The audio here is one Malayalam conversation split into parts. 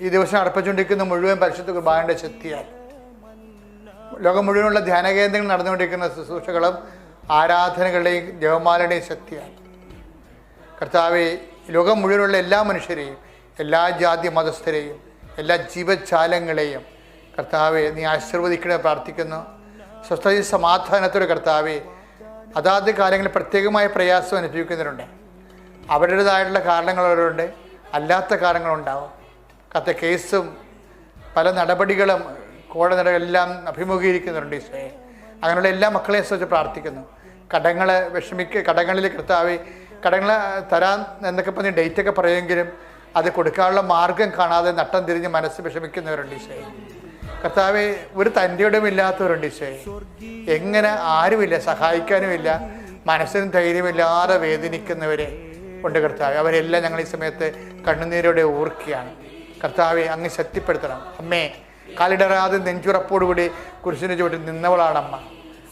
ഈ ദിവസം അർപ്പിച്ചുകൊണ്ടിരിക്കുന്ന മുഴുവൻ പരിശുദ്ധ കുർബാനയുടെ ശക്തിയാൽ ലോകം മുഴുവനുള്ള ധ്യാന കേന്ദ്രങ്ങൾ നടന്നുകൊണ്ടിരിക്കുന്ന ശുശ്രൂഷകളും ആരാധനകളുടെയും ജവമാലയുടെയും ശക്തിയാണ് കർത്താവെ ലോകം മുഴുവനുള്ള എല്ലാ മനുഷ്യരെയും എല്ലാ ജാതി മതസ്ഥരെയും എല്ലാ ജീവജാലങ്ങളെയും കർത്താവെ നീ ആശീർവദിക്കണേ പ്രാർത്ഥിക്കുന്നു. സ്വസ്ഥ സമാധാനത്തോടെ കർത്താവെ അതാത് കാലങ്ങളിൽ പ്രത്യേകമായ പ്രയാസം അനുഭവിക്കുന്നവരുണ്ട്. അവരുടേതായിട്ടുള്ള കാരണങ്ങളുണ്ട് അല്ലാത്ത കാരണങ്ങളുണ്ടാവും കത്ത കേസും പല നടപടികളും കോടതി നടപടികളെല്ലാം അഭിമുഖീകരിക്കുന്നുണ്ട് ഈശോയെ അങ്ങനെയുള്ള എല്ലാ മക്കളെയും സംബന്ധിച്ച് പ്രാർത്ഥിക്കുന്നു. കടങ്ങളെ വിഷമിക്ക കടങ്ങളിൽ കർത്താവ് കടങ്ങൾ തരാൻ എന്നൊക്കെ പറഞ്ഞ് ഡേറ്റൊക്കെ പറയുമെങ്കിലും അത് കൊടുക്കാനുള്ള മാർഗം കാണാതെ നട്ടം തിരിഞ്ഞ് മനസ്സ് വിഷമിക്കുന്നവരുണ്ട് ഈശോയെ കർത്താവ് ഒരു തന്റെയോടും ഇല്ലാത്തവരുണ്ട് ഈശോയെ എങ്ങനെ ആരുമില്ല സഹായിക്കാനുമില്ല മനസ്സിനും ധൈര്യമില്ലാതെ വേദനിക്കുന്നവരെ ഉണ്ട് കർത്താവ്. അവരെല്ലാം ഞങ്ങൾ ഈ സമയത്ത് കണ്ണുനീരോടെ ഓർക്കുകയാണ്. കർത്താവെ അങ്ങ് ശക്തിപ്പെടുത്തണം. അമ്മേ കാലിടറാതെ നെഞ്ചുറപ്പോടുകൂടി കുരിശിന് ചുവട്ടിൽ നിന്നവളാണ് അമ്മ.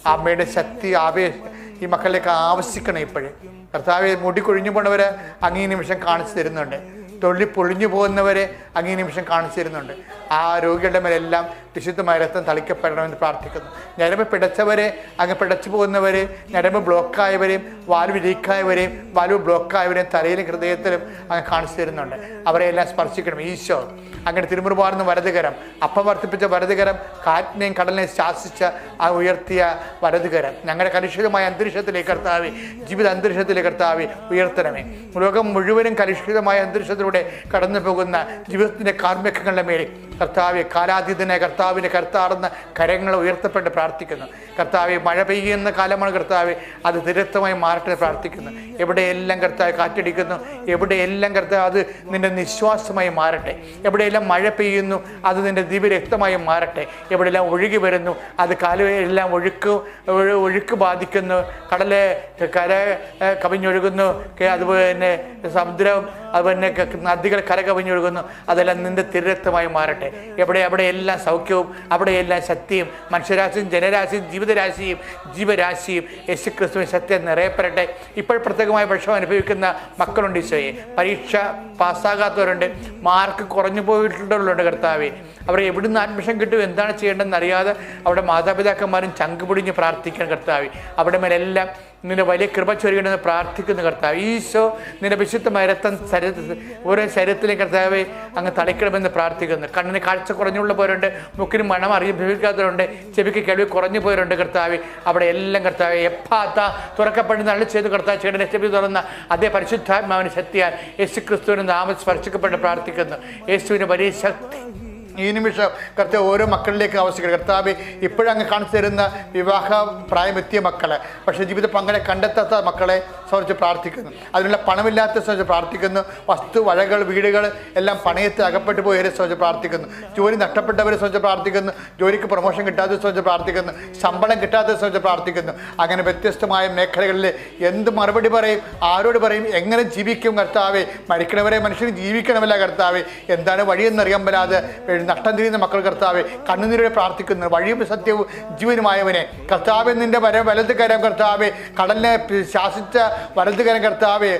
അമ്മയുടെ ശക്തി ആവേശ ഈ മക്കളിലേക്ക് ആവശ്യിക്കണം ഇപ്പോഴും. കർത്താവെ മുടി കൊഴിഞ്ഞു പോണവരെ അങ്ങേ നിമിഷം കാണിച്ചു തരുന്നുണ്ട്. തൊള്ളി പൊളിഞ്ഞു പോകുന്നവരെ അങ്ങേ നിമിഷം കാണിച്ചു തരുന്നുണ്ട്. ആ രോഗികളുടെ മേലെല്ലാം വിശുദ്ധമായ രക്തം തളിക്കപ്പെടണമെന്ന് പ്രാർത്ഥിക്കുന്നു. ഞരമ്പ് പിടച്ചവരെ അങ്ങ് പിടച്ചു പോകുന്നവരെ ഞരമ്പ് ബ്ലോക്കായവരെയും വാൽവ് ലീക്കായവരെയും വാൽവ് ബ്ലോക്കായവരെയും തലയിലും ഹൃദയത്തിലും അങ്ങ് കാണിച്ചു തരുന്നുണ്ട്. അവരെ എല്ലാം സ്പർശിക്കണം. ഈശോ അങ്ങനെ തിരുമുറുപാർന്ന് വലതുകരം അപ്പം വർദ്ധിപ്പിച്ച വലതുകരം കാറ്റിനെയും കടലിനെയും ശാസിച്ച ആ ഉയർത്തിയ വലതുകരം ഞങ്ങളുടെ കലുഷിതമായ അന്തരീക്ഷത്തിലേക്ക് കർത്താവി ജീവിത അന്തരീക്ഷത്തിലേക്ക് കർത്താവി ഉയർത്തണമേ. ലോകം മുഴുവനും കലുഷിതമായ അന്തരീക്ഷത്തിലൂടെ കടന്നു പോകുന്ന ജീവിതത്തിന്റെ കാർമ്മികങ്ങളുടെ മേൽ കർത്താവെ കാലാതീതനെ കർത്താവിന്റെ കർത്താടുന്ന കരങ്ങൾ ഉയർത്തപ്പെട്ട് പ്രാർത്ഥിക്കുന്നു. കർത്താവെ മഴ പെയ്യുന്ന കാലമാണ് കർത്താവെ അത് തിരക്തമായി മാറട്ടെ പ്രാർത്ഥിക്കുന്നു. എവിടെയെല്ലാം കർത്താവ് കാറ്റടിക്കുന്നു എവിടെയെല്ലാം കർത്താവ് അത് നിന്റെ നിശ്വാസമായി മാറട്ടെ. എവിടെയെല്ലാം മഴ പെയ്യുന്നു അത് നിന്റെ ദിവ്യരക്തമായി മാറട്ടെ. എവിടെയെല്ലാം ഒഴുകി വരുന്നു അത് കാലുവെല്ലാം ഒഴുക്ക് ഒഴു- ഒഴുക്ക് ബാധിക്കുന്നു. കടൽ കര കവിഞ്ഞൊഴുകുന്നു. അതുപോലെ തന്നെ സമുദ്രം അതുപോലെ തന്നെ നദികൾ കര കവിഞ്ഞൊഴുകുന്നു അതെല്ലാം നിന്റെ തിരക്തമായി മാറട്ടെ. എവിടെ അവിടെ എല്ലാ സൗഖ്യവും അവിടെ എല്ലാ ശക്തിയും മനുഷ്യരാശിയും ജനരാശിയും ജീവിതരാശിയും ജീവരാശിയും യേശു ക്രിസ്തുവിൻ സത്യം നിറയപ്പെടട്ടെ. ഇപ്പോൾ പ്രത്യേകമായ വിഷമം അനുഭവിക്കുന്ന മക്കളുണ്ട് ഈശോയെ. പരീക്ഷ പാസ്സാകാത്തവരുണ്ട്. മാർക്ക് കുറഞ്ഞു പോയിട്ടുള്ളവരുണ്ട് കർത്താവെ. അവർ എവിടുന്ന് അഡ്മിഷൻ കിട്ടും എന്താണ് ചെയ്യേണ്ടതെന്ന് അറിയാതെ അവിടെ മാതാപിതാക്കന്മാരും ചങ്ക് പ്രാർത്ഥിക്കാൻ പ്രാർത്ഥിക്കണം കർത്താവെ. അവിടെ മേലെല്ലാം നിന്റെ വലിയ കൃപ ചൊരിയണമെന്ന് പ്രാർത്ഥിക്കുന്നു കർത്താവ്. ഈശോ നിന്റെ വിശുദ്ധമായ രക്തം ശരീരത്തിൽ ഓരോ ശരീരത്തിലെ കർത്താവെ അങ്ങ് തളിക്കണമെന്ന് പ്രാർത്ഥിക്കുന്നു. കണ്ണിന് കാഴ്ച കുറഞ്ഞുള്ള പോരുണ്ട് മുക്കിന് മണം അറിയിക്കാത്തവരുണ്ട് ചെവിക്ക് കേൾവി കുറഞ്ഞു പോരുണ്ട് കർത്താവ്. അവിടെ എല്ലാം കർത്താവ് എപ്പാത്ത തുറക്കപ്പെടുന്ന നല്ല ചെയ്ത് കർത്താവ് ചേട്ടൻ ചെവി തുറന്ന അതേ പരിശുദ്ധാത്മാവിന് ശക്തിയാൽ യേശു ക്രിസ്തുവിന് നാമം സ്പർശിക്കപ്പെട്ട് പ്രാർത്ഥിക്കുന്നു. യേശുവിന് വലിയ ശക്തി. ഈ നിമിഷം കർത്താവ് ഓരോ മക്കളിലേക്ക് ആവശ്യിക്കണം കർത്താവ് ഇപ്പോഴങ്ങ് കാണിച്ചു തരുന്ന വിവാഹ പ്രായമെത്തിയ മക്കളെ പക്ഷേ ജീവിത പങ്കാളിയെ കണ്ടെത്താത്ത മക്കളെ സംബന്ധിച്ച് പ്രാർത്ഥിക്കുന്നു. അതിനുള്ള പണമില്ലാത്ത സംബന്ധിച്ച് പ്രാർത്ഥിക്കുന്നു. വസ്തു വഴകൾ വീടുകൾ എല്ലാം പണയത്തിൽ അകപ്പെട്ടു പോയവരെ സംബന്ധിച്ച് പ്രാർത്ഥിക്കുന്നു. ജോലി നഷ്ടപ്പെട്ടവരെ സംബന്ധിച്ച് പ്രാർത്ഥിക്കുന്നു. ജോലിക്ക് പ്രൊമോഷൻ കിട്ടാത്തവരെ സംബന്ധിച്ച് പ്രാർത്ഥിക്കുന്നു. ശമ്പളം കിട്ടാത്തവരെ സംബന്ധിച്ച് പ്രാർത്ഥിക്കുന്നു. അങ്ങനെ വ്യത്യസ്തമായ മേഖലകളിൽ എന്ത് മറുപടി പറയും? ആരോട് പറയും? എങ്ങനെ ജീവിക്കും കർത്താവേ? മരിക്കണവരെ മനുഷ്യന് ജീവിക്കണമല്ല കർത്താവേ. എന്താണ് വഴിയെന്നറിയാൻ വരാതെ നഷ്ടം തിരിയുന്ന മക്കൾ കർത്താവേ. കണ്ണുനീരോടെ പ്രാർത്ഥിക്കുന്നു. വഴിയും സത്യവും ജീവനുമായവനെ. കർത്താവെ നിന്റെ വര വലത് കരം കർത്താവെ. കടലിനെ ശാസിച്ച വലത് കർത്താവേ കർത്താവെ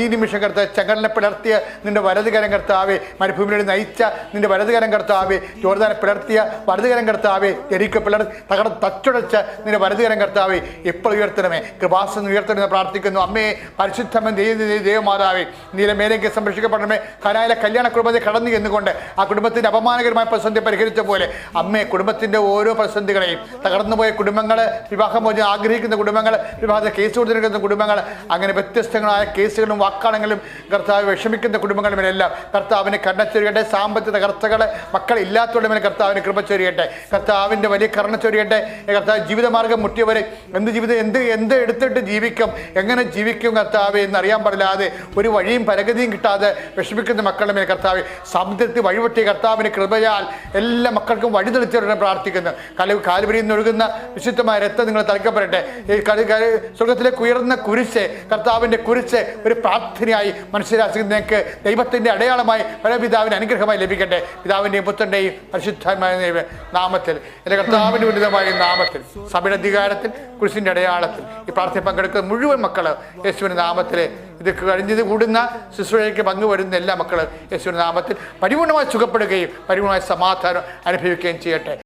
ഈ നിമിഷം കർത്ത ചെങ്കടലിനെ പിളർത്തിയ നിന്റെ വലത് കർത്താവേ കർത്താവെ മരുഭൂമിയിലൂടെ നയിച്ച നിന്റെ വലത് കർത്താവേ കർത്താവെ ജോർദാനെ പിളർത്തിയ വലത് കരം എരിക്ക് പിളർ തകർ തച്ചുടച്ച നിന്റെ വലത് കർത്താവേ ഇപ്പോൾ ഉയർത്തണമേ? കൃപാസനം ഉയർത്തണമെന്ന് പ്രാർത്ഥിക്കുന്നു. അമ്മയെ പരിശുദ്ധമൻ ദൈവമാതാവേ ദൈവമാതാവെ നീല മേലേക്ക് സംരക്ഷിക്കപ്പെടണമേ. കനായിലെ കല്യാണ കുടുംബത്തെ കടന്നു എന്നുകൊണ്ട് ആ കുടുംബത്തിന്റെ അപമാനകരമായ പ്രതിസന്ധി പരിഹരിച്ച പോലെ അമ്മയെ കുടുംബത്തിന്റെ ഓരോ പ്രതിസന്ധികളെയും തകർന്നുപോയ കുടുംബങ്ങൾ വിവാഹമോചനം ആഗ്രഹിക്കുന്ന കുടുംബങ്ങൾ വിവാഹത്തെ കേസ് കൊടുത്തിരിക്കുന്ന കുടുംബങ്ങൾ അങ്ങനെ വ്യത്യസ്തങ്ങളായ കേസുകളും വാക്കാണെങ്കിലും കർത്താവ് വിഷമിക്കുന്ന കുടുംബങ്ങളുമെല്ലാം കർത്താവിന് കരുണച്ചൊരിയട്ടെ സാമ്പത്തിക തകർച്ചകൾ മക്കൾ ഇല്ലാത്തവരുടെ മേലെ കർത്താവിന് കൃപ ചൊരിയട്ടെ. കർത്താവിന്റെ വലിയ കരുണ ചൊരിയട്ടെ. കർത്താവ് ജീവിതമാർഗം മുട്ടിയവരെ എന്ത് ജീവിതം എന്ത് എന്ത് എടുത്തിട്ട് ജീവിക്കും എങ്ങനെ ജീവിക്കും കർത്താവ് എന്നറിയാൻ പാടില്ലാതെ ഒരു വഴിയും പരഗതിയും കിട്ടാതെ വിഷമിക്കുന്ന മക്കളുടെ മേൽ കർത്താവ് സമുദ്രത്തിൽ വഴിവെട്ടിയ കർത്താവിന് കൃപയാൽ എല്ലാ മക്കൾക്കും വഴി തെളിച്ചവരുടെ പ്രാർത്ഥിക്കുന്നു. കല കാലുപരിയിൽ നിന്ന് ഒഴുകുന്ന വിശുദ്ധമായ രക്തം നിങ്ങൾ തളിക്കപ്പെടട്ടെ. സ്വർഗത്തിലേക്ക് ഉയർന്ന കുരിശ് കർത്താവിന്റെ കുറിച്ച് ഒരു പ്രാർത്ഥനയായി മനസ്സിലാക്കുന്നതിലേക്ക് ദൈവത്തിന്റെ അടയാളമായി പരപിതാവിന്റെ അനുഗ്രഹമായി ലഭിക്കട്ടെ. പിതാവിന്റെയും പുത്രന്റെയും പരിശുദ്ധമായ നാമത്തിൽ. എന്റെ കർത്താവിന്റെ ഉന്നതമായ നാമത്തിൽ സഭയുടെ അധികാരത്തിൽ കുരിശിന്റെ അടയാളത്തിൽ. ഈ പ്രാർത്ഥന പങ്കെടുക്കുന്ന മുഴുവൻ മക്കൾ യേശുവിന്റെ നാമത്തിൽ ഇത് കഴിഞ്ഞത് കൂടുന്ന ശുശ്രൂഷയ്ക്ക് പങ്കുവരുന്ന എല്ലാ മക്കളും യേശുവിന്റെ നാമത്തിൽ പരിപൂർണമായി സുഖപ്പെടുകയും പരിപൂർണമായ സമാധാനം അനുഭവിക്കുകയും ചെയ്യട്ടെ.